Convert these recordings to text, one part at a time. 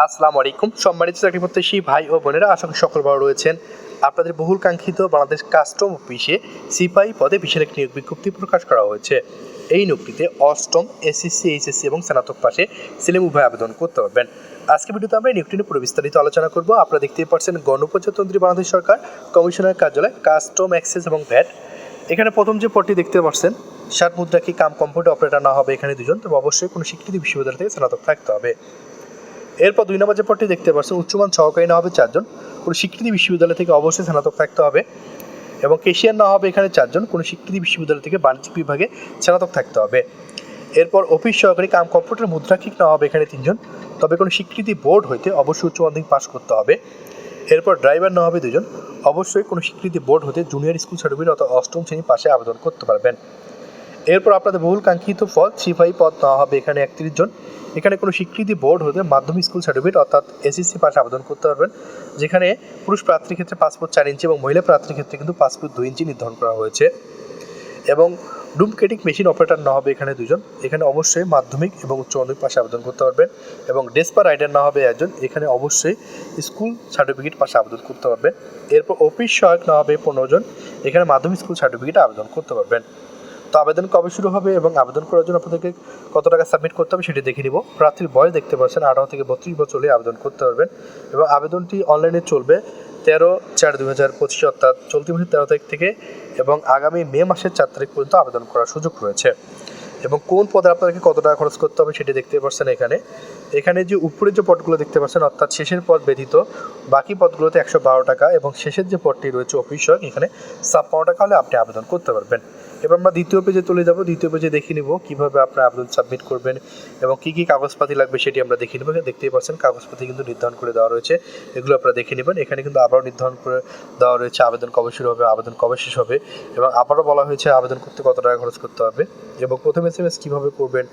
আসসালামু আলাইকুম। সম্মানিত চাকরি প্রত্যাশী ভাই ও বোনেরা, আশা করি সকল ভালো রয়েছেন। আপনাদের বহুল কাঙ্ক্ষিত বাংলাদেশ কাস্টম অফিসে সিপাহী পদে বিশাল একটি নিয়োগ বিজ্ঞপ্তি প্রকাশ করা হয়েছে। এই নিয়োগটিতে অষ্টম এসএসসি, এইচএসসি এবং স্নাতক পাশে ছেলে উভয় আবেদন করতে পারবেন। আজকে ভিডিওতে আমরা নিয়োগটি নিয়ে পুরো বিস্তারিত আলোচনা করব। আপনারা দেখতেই পাচ্ছেন, গণপ্রজাতন্ত্রী বাংলাদেশ সরকার, কমিশনার কার্যালয়, কাস্টম, অ্যাক্সেস এবং ভ্যাট। এখানে প্রথম যে পদটি দেখতে পাচ্ছেন, ষাট মুদ্রা কি কাম কম্পিউটার অপারেটর না হবে এখানে দুজন, তবে অবশ্যই কোনো স্বীকৃতি বিশ্ববিদ্যালয় থেকে স্নাতক থাকতে হবে। এরপর দুই নম্বর যে পদটি দেখতে পাচ্ছেন উচ্চমান সহকারী না হবে চারজন। কোনো স্বীকৃতি বিশ্ববিদ্যালয় থেকে অবশ্যই স্নাতক থাকতে হবে এবং কেশিয়ার না হবে এখানে চারজন। কোনো স্বীকৃতি বিশ্ববিদ্যালয় থেকে বাণিজ্যিক বিভাগে স্নাতক থাকতে হবে। এরপর অফিস সহকারী কাম কম্পিউটার মুদ্রাক্ষিক না হবে এখানে তিনজন। তবে কোনো স্বীকৃতি বোর্ড হইতে অবশ্যই উচ্চ মাধ্যমিক পাস করতে হবে। এরপর ড্রাইভার না হবে দুজন অবশ্যই কোনো স্বীকৃতি বোর্ড হতে জুনিয়র স্কুল সার্টিফিকেট অথবা অষ্টম শ্রেণি পাশে আবেদন করতে পারবেন। এরপর আপনাদের বহুল কাঙ্ক্ষিত পদ সিপাহী পদ নেওয়া হবে এখানে একত্রিশ জন। এখানে কোনো স্বীকৃতি বোর্ড হতে মাধ্যমিক স্কুল সার্টিফিকেট অর্থাৎ এসএসসি পাশে আবেদন করতে পারবেন। যেখানে পুরুষ প্রার্থীর ক্ষেত্রে পাসপোর্ট চার ইঞ্চি এবং মহিলা প্রার্থীর ক্ষেত্রে কিন্তু পাসপোর্ট দুই ইঞ্চি নির্ধারণ করা হয়েছে। এবং ডুমকেটিক মেশিন অপারেটর না হবে এখানে দুজন। এখানে অবশ্যই মাধ্যমিক এবং উচ্চ মাধ্যমিক পাশে আবেদন করতে পারবেন এবং ডেসপার রাইডার না হবে একজন। এখানে অবশ্যই স্কুল সার্টিফিকেট পাশে আবেদন করতে পারবেন। এরপর অফিস সহায়ক না হবে পনেরো জন। এখানে মাধ্যমিক স্কুল সার্টিফিকেট আবেদন করতে পারবেন। তো আবেদন কবে শুরু হবে এবং আবেদন করার জন্য আপনাদেরকে কত টাকা সাবমিট করতে হবে সেটি দেখে নিব। প্রার্থীর বয়স দেখতে পাচ্ছেন, আঠারো থেকে বত্রিশ বছরে আবেদন করতে পারবেন এবং আবেদনটি অনলাইনে চলবে তেরো চার দু হাজার পঁচিশ অর্থাৎ চলতি মাসের তেরো তারিখ থেকে এবং আগামী মে মাসের চার তারিখ পর্যন্ত আবেদন করার সুযোগ রয়েছে। এবং কোন পদে আপনাদেরকে কত টাকা খরচ করতে হবে সেটি দেখতে পাচ্ছেন এখানে। এখানে যে উপরের যে পদগুলো দেখতে পাচ্ছেন, অর্থাৎ শেষের পদ ব্যতীত বাকি পদগুলোতে একশো বারো টাকা এবং শেষের যে পদটি রয়েছে অফিসক এখানে ছাপ্পান্ন টাকা হলে আপনি আবেদন করতে পারবেন। এবার আমরা দ্বিতীয় পেজে চলে যাব। দ্বিতীয় পেজে দেখে নিব কীভাবে আপনার আবেদন সাবমিট করবেন এবং কী কী কাগজপাতি লাগবে সেটি আমরা দেখে নেব। দেখতেই পাচ্ছেন কাগজপাতি কিন্তু নির্ধারণ করে দেওয়া রয়েছে। এগুলো আপনারা দেখে নেবেন। এখানে কিন্তু আবারও নির্ধারণ করে দেওয়া রয়েছে আবেদন কবে শুরু হবে, আবেদন কবে শেষ হবে এবং আবারও বলা হয়েছে আবেদন করতে কত টাকা খরচ করতে হবে এবং প্রথম এস এম এস কীভাবে করবেন,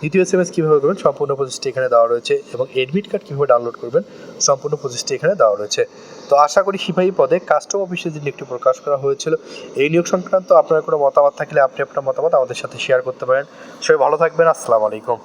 দ্বিতীয় এস এম এস কীভাবে করবেন, সম্পূর্ণ প্রসেসটি এখানে দেওয়া রয়েছে এবং এডমিট কার্ড কীভাবে ডাউনলোড করবেন সম্পূর্ণ প্রসেসটি এখানে দেওয়া রয়েছে। তো আশা করি সিপাহী পদে কাস্টম অফিসে যে নিয়োগটি প্রকাশ করা হয়েছিল, এই নিয়োগ সংক্রান্ত আপনার কোনো মতামত থাকলে আপনি আপনার মতামত আমাদের সাথে শেয়ার করতে পারেন। সবাই ভালো থাকবেন, আসসালামু আলাইকুম।